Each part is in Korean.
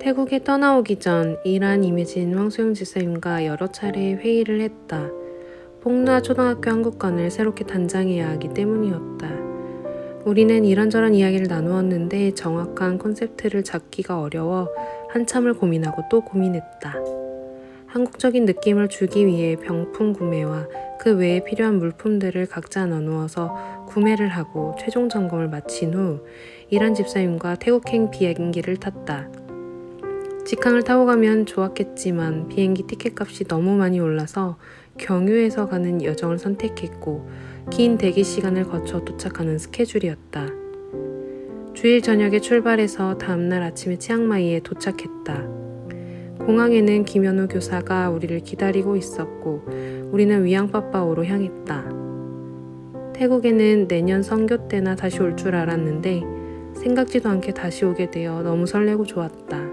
태국에 떠나오기 전 이란 임혜진 황소영 지사님과 여러 차례 회의를 했다. 폭로아 초등학교 한국관을 새롭게 단장해야 하기 때문이었다. 우리는 이런저런 이야기를 나누었는데 정확한 콘셉트를 잡기가 어려워 한참을 고민하고 또 고민했다. 한국적인 느낌을 주기 위해 병품 구매와 그 외에 필요한 물품들을 각자 나누어서 구매를 하고 최종 점검을 마친 후 이란 집사님과 태국행 비행기를 탔다. 직항을 타고 가면 좋았겠지만 비행기 티켓 값이 너무 많이 올라서 경유해서 가는 여정을 선택했고 긴 대기 시간을 거쳐 도착하는 스케줄이었다. 주일 저녁에 출발해서 다음날 아침에 치앙마이에 도착했다. 공항에는 김현우 교사가 우리를 기다리고 있었고 우리는 위앙빠빠오로 향했다. 태국에는 내년 선교 때나 다시 올 줄 알았는데 생각지도 않게 다시 오게 되어 너무 설레고 좋았다.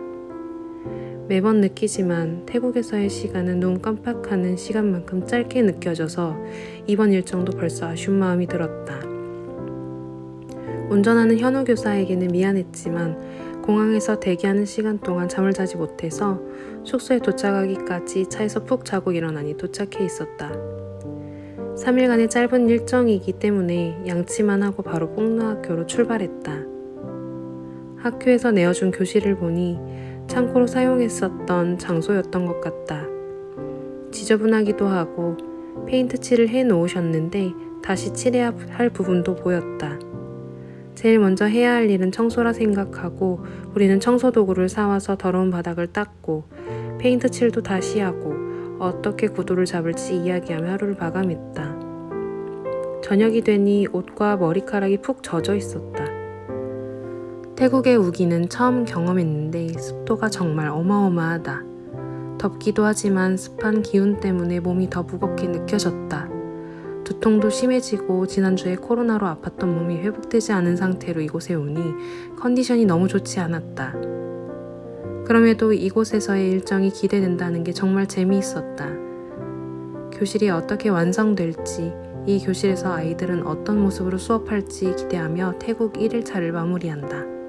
매번 느끼지만 태국에서의 시간은 눈 깜빡하는 시간만큼 짧게 느껴져서 이번 일정도 벌써 아쉬운 마음이 들었다. 운전하는 현우 교사에게는 미안했지만 공항에서 대기하는 시간 동안 잠을 자지 못해서 숙소에 도착하기까지 차에서 푹 자고 일어나니 도착해 있었다. 3일간의 짧은 일정이기 때문에 양치만 하고 바로 뽕루학교로 출발했다. 학교에서 내어준 교실을 보니 창고로 사용했었던 장소였던 것 같다. 지저분하기도 하고 페인트 칠을 해 놓으셨는데 다시 칠해야 할 부분도 보였다. 제일 먼저 해야 할 일은 청소라 생각하고 우리는 청소 도구를 사와서 더러운 바닥을 닦고 페인트 칠도 다시 하고 어떻게 구도를 잡을지 이야기하며 하루를 마감했다. 저녁이 되니 옷과 머리카락이 푹 젖어 있었다. 태국의 우기는 처음 경험했는데 습도가 정말 어마어마하다. 덥기도 하지만 습한 기운 때문에 몸이 더 무겁게 느껴졌다. 두통도 심해지고 지난주에 코로나로 아팠던 몸이 회복되지 않은 상태로 이곳에 오니 컨디션이 너무 좋지 않았다. 그럼에도 이곳에서의 일정이 기대된다는 게 정말 재미있었다. 교실이 어떻게 완성될지, 이 교실에서 아이들은 어떤 모습으로 수업할지 기대하며 태국 1일차를 마무리한다.